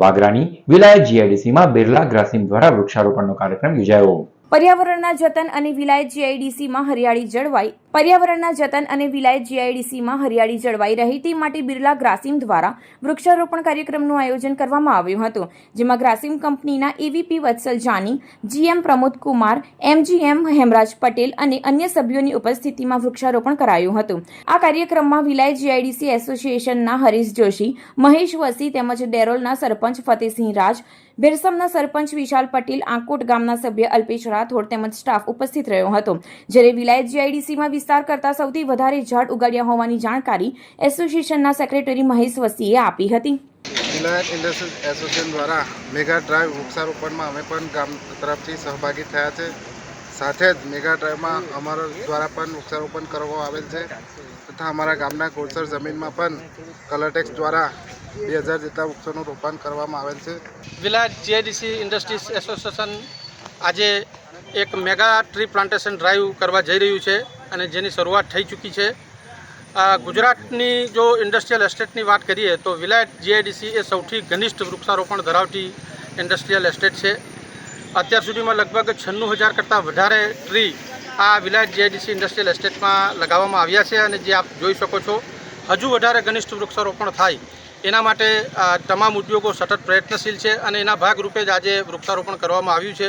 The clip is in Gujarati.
વાગરાની વિલાયત જીઆઈડીસીમાં બિરલા ગ્રાસિમ દ્વારા વૃક્ષારોપણનો કાર્યક્રમ યોજાયો. પર્યાવરણના જતન અને વિલાયત જીઆઈડીસીમાં હરિયાળી જળવાઈ પર્યાવરણના જતન અને વિલાયત જીઆઈડીસીમાં હરિયાળી જળવાઈ રહે તે માટે બિરલા ગ્રાસિમ દ્વારા વૃક્ષારોપણ કાર્યક્રમનું આયોજન કરવામાં આવ્યું હતું, જેમાં ગ્રાસિમ કંપનીના AVP Vatsal Jani, GM Pramod Kumar, MGM Hemraj Patel અને અન્ય સભ્યોની ઉપસ્થિતિમાં વૃક્ષારોપણ કરાયું હતું. આ કાર્યક્રમમાં વિલાયત જીઆઈડીસી એસોસિએશનના હરીશ જોશી, મહેશ વસી તેમજ ડેરોલના સરપંચ ફતેહસિંહ રાજ, ભેરસમના સરપંચ વિશાલ પટેલ, આંકોટ ગામના સભ્ય અલ્પેશ રાઠોડ તેમજ સ્ટાફ ઉપસ્થિત રહ્યો હતો. જ્યારે વિલાયત જીઆઈડીસીમાં વિસ્તાર કરતા સૌથી વધારે ઝાડ ઉગાડ્યા હોવાની જાણકારી એસોસિએશનના સેક્રેટરી મહેશ વસીએ આપી હતી. વિલાયત ઇન્ડસ્ટ્રીઝ એસોસિએશન દ્વારા મેગા ડ્રાઈવ વૃક્ષારોપણમાં અમે પણ ગામ તરફથી સહભાગી થયા છે. સાથે જ મેગા ડ્રાઈવમાં અમારા દ્વારા પણ વૃક્ષારોપણ કરવામાં આવેલ છે. તથા અમારા ગામના કોળસર જમીનમાં પણ કલરટેક્સ દ્વારા બે હજાર જેટલા વૃક્ષોનું રોપણ કરવામાં આવેલ છે. વિલાયત જીઆઈડીસી ઇન્ડસ્ટ્રીઝ એસોસિએશન આજે એક મેગા ટ્રી પ્લાન્ટેશન ડ્રાઈવ કરવા જઈ રહ્યું છે અને જેની શરૂઆત થઈ ચૂકી છે. ગુજરાતની જો ઇન્ડસ્ટ્રીયલ એસ્ટેટની વાત કરીએ તો વિલાયત જીઆઈડીસી એ સૌથી ઘનિષ્ઠ વૃક્ષારોપણ ધરાવતી ઇન્ડસ્ટ્રીયલ એસ્ટેટ છે. અત્યાર સુધીમાં લગભગ છન્નું હજાર કરતાં વધારે ટ્રી આ વિલાયત જીઆઈડીસી ઇન્ડસ્ટ્રીયલ એસ્ટેટમાં લગાવવામાં આવ્યા છે અને જે આપ જોઈ શકો છો, હજુ વધારે ઘનિષ્ઠ વૃક્ષારોપણ થાય. એના માટે તમામ ઉદ્યોગો સતત પ્રયત્નશીલ છે અને એના ભાગરૂપે જ આજે વૃક્ષારોપણ કરવામાં આવ્યું છે.